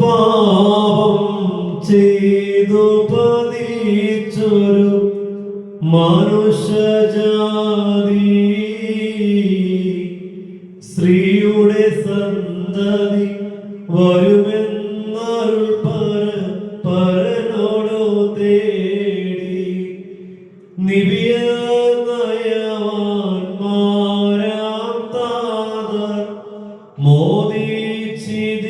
പാപം ചെയ്തു പതിച്ചൊരു മനുഷ്യജാതി. സ്ത്രീയുടെ സന്തതി വരുമെന്നൊരു പര പരനോടോ തേടി. നിവിയ നയവാന്മാരാം താതർ മോദിച്ചിതിനായി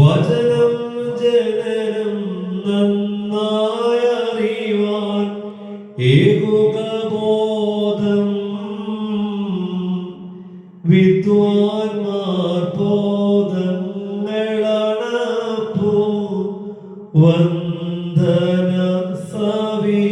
വചനം ജനനം നന്നായറിവാൻ ഏകുകബോധം വിദ്വാൻമാർ ബോധങ്ങളണപ്പോ വന്ദന സവീ